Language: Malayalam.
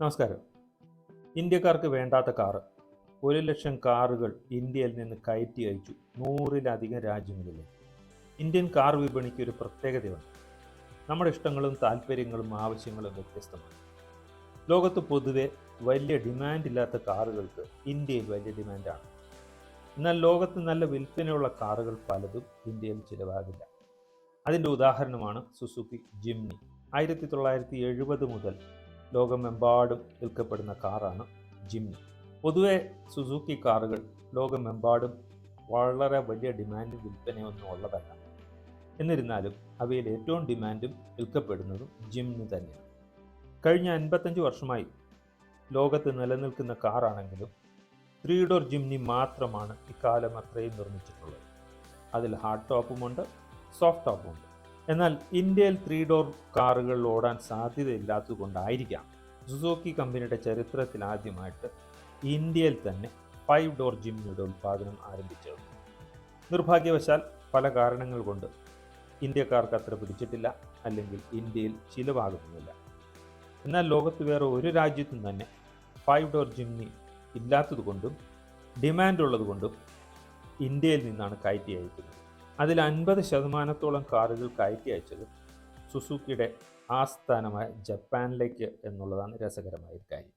നമസ്കാരം. ഇന്ത്യക്കാർക്ക് വേണ്ടാത്ത കാറ്. ഒരു ലക്ഷം കാറുകൾ ഇന്ത്യയിൽ നിന്ന് കയറ്റി അയച്ചു നൂറിലധികം രാജ്യങ്ങളിലേക്ക്. ഇന്ത്യൻ കാർ വിപണിക്ക് ഒരു പ്രത്യേകതയുണ്ട്. നമ്മുടെ ഇഷ്ടങ്ങളും താല്പര്യങ്ങളും ആവശ്യങ്ങളും വ്യത്യസ്തമാണ്. ലോകത്ത് പൊതുവെ വലിയ ഡിമാൻഡ് ഇല്ലാത്ത കാറുകൾക്ക് ഇന്ത്യയിൽ വലിയ ഡിമാൻഡാണ് എന്നാൽ ലോകത്ത് നല്ല വിൽപ്പനയുള്ള കാറുകൾ പലതും ഇന്ത്യയിൽ ചിലവാകില്ല. അതിന്റെ ഉദാഹരണമാണ് സുസുക്കി ജിംനി. ആയിരത്തി തൊള്ളായിരത്തി എഴുപത് മുതൽ ലോകമെമ്പാടും വിൽക്കപ്പെടുന്ന കാറാണ് ജിംനി. പൊതുവെ സുസുക്കി കാറുകൾ ലോകമെമ്പാടും വളരെ വലിയ ഡിമാൻഡും വിൽപ്പനയൊന്നും ഉള്ളതല്ല. എന്നിരുന്നാലും അവയിൽ ഏറ്റവും ഡിമാൻഡും വിൽക്കപ്പെടുന്നതും ജിംനി തന്നെയാണ്. കഴിഞ്ഞ അൻപത്തഞ്ച് വർഷമായി ലോകത്ത് നിലനിൽക്കുന്ന കാറാണെങ്കിലും ത്രീ ഡോർ ജിംനി മാത്രമാണ് ഇക്കാലം അത്രയും നിർമ്മിച്ചിട്ടുള്ളത്. അതിൽ ഹാർഡ് ടോപ്പുമുണ്ട് സോഫ്റ്റ് ടോപ്പുമുണ്ട് എന്നാൽ ഇന്ത്യയിൽ ത്രീ ഡോർ കാറുകൾ ഓടാൻ സാധ്യതയില്ലാത്തതുകൊണ്ടായിരിക്കാം സുസൂക്കി കമ്പനിയുടെ ചരിത്രത്തിൽ ആദ്യമായിട്ട് ഇന്ത്യയിൽ തന്നെ ഫൈവ് ഡോർ ജിമ്മിയുടെ ഉൽപ്പാദനം ആരംഭിച്ചത്. നിർഭാഗ്യവശാൽ പല കാരണങ്ങൾ കൊണ്ട് ഇന്ത്യക്കാർക്ക് അത്ര പിടിച്ചിട്ടില്ല അല്ലെങ്കിൽ ഇന്ത്യയിൽ ചിലവാകുന്നില്ല. എന്നാൽ ലോകത്ത് വേറെ ഒരു രാജ്യത്തും തന്നെ ഫൈവ് ഡോർ ജിമ്മി ഇല്ലാത്തതുകൊണ്ടും ഡിമാൻഡ് ഉള്ളതുകൊണ്ടും ഇന്ത്യയിൽ നിന്നാണ് കയറ്റി അയക്കുന്നത്. അതിൽ അൻപത് ശതമാനത്തോളം കാറുകൾ കയറ്റി അയച്ചത് സുസുക്കിയുടെ ആസ്ഥാനമായ ജപ്പാനിലേക്ക് എന്നുള്ളതാണ് രസകരമായ ഒരു കാര്യം.